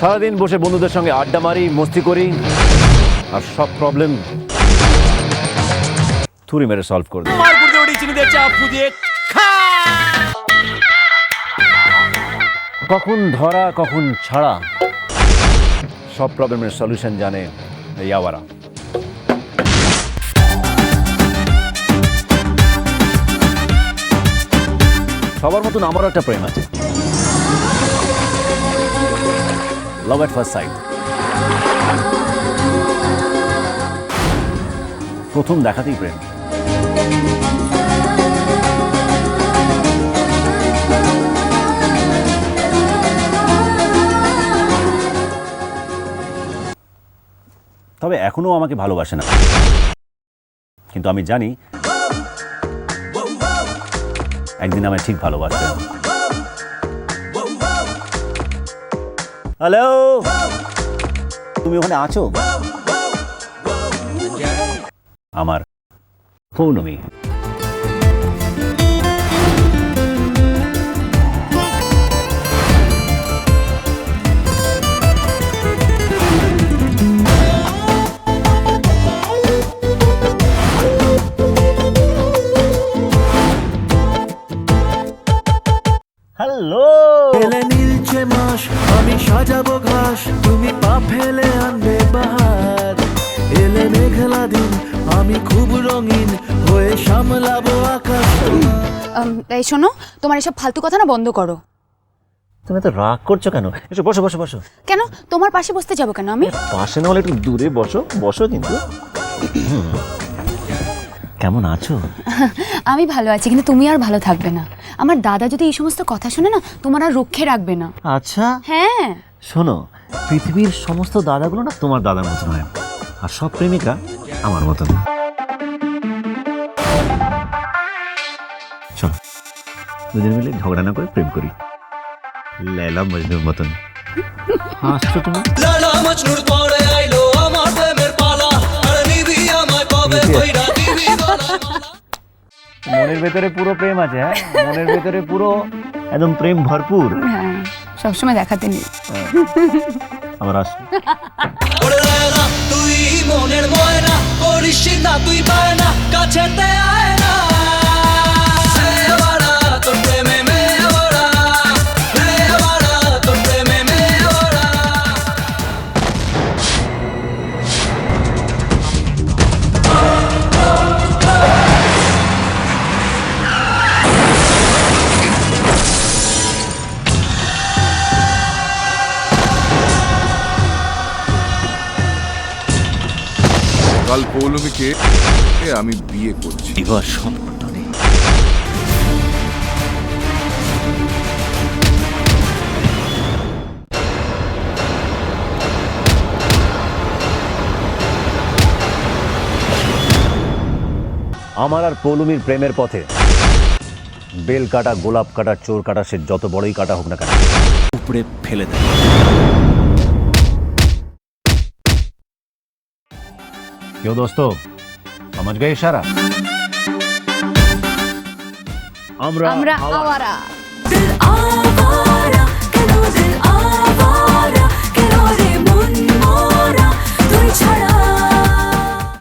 সারাদিন বসে বন্ধুদের সঙ্গে আড্ডা মারি মস্তি করি আর সব প্রবলেম থুরি মেরে সলভ করে দিই। কখন ধরা কখন ছাড়া সব প্রবলেমের সলিউশন জানে এই আওয়ারা। সবার মতন আমারও একটা প্রেম আছে। লাভ এট ফার্স্ট সাইড প্রথম দেখাতেই প্রেম। তবে এখনও আমাকে ভালোবাসে না। কিন্তু আমি জানি, একদিন আমায় ঠিক ভালোবাসবে। হ্যালো। তুমি ওখানে আছো? আমার। পৌর্ণমী সাজাবো ঘাস তুমি পা ফেলে আনবে বাহার। এলে মেঘলা দিন আমি খুব রঙিন হয়ে সামলাবো আকাশ। এই শোনো তোমার এসব ফালতু কথা না বন্ধ করো। তুমি তো রাগ করছ কেন? এসো বসো বসো বসো। কেন? তোমার পাশে বসতে যাব কেন আমি? পাশে না হলে একটু দূরে বসো বসো কিন্তু। কেমন আছো? আমি ভালো আছি কিন্তু তুমি আর ভালো থাকবে না। আমার দাদা যদি এই সমস্ত কথা শুনে না তোমার আর রক্ষে রাখবে না। আচ্ছা? হ্যাঁ। শোনো পৃথিবীর সমস্ত দাদাগুলো না তোমার দাদার মতো হয়। আর সব প্রেমিকা আমার মতন। চলো দুজন মিলে ঝগড়া না করে প্রেম করি। লেলা মজনুর মতন। হাসছো তুমি? লালা মজনুর পরে আইলো আমার মনের ভেতরে পুরো প্রেম আছে হ্যাঁ? মনের ভেতরে পুরো একদম প্রেম ভরপুর। হ্যাঁ সবসময় দেখাতে নেই। আবার আসো। তুই মনের ময়না করিস না তুই পায় না কাছেতে কাল পৌলমীকে আমি বিয়ে করছি। এবার নেই আমার আর পৌলমীর প্রেমের পথে। বেল কাটা গোলাপ কাটা চোর কাটা সে যত বড়ই কাটা হোক না কেন। উপরে ফেলে দেয়। क्यों दोस्तों समझ गए इशारा? अमरा अमरा आवारा।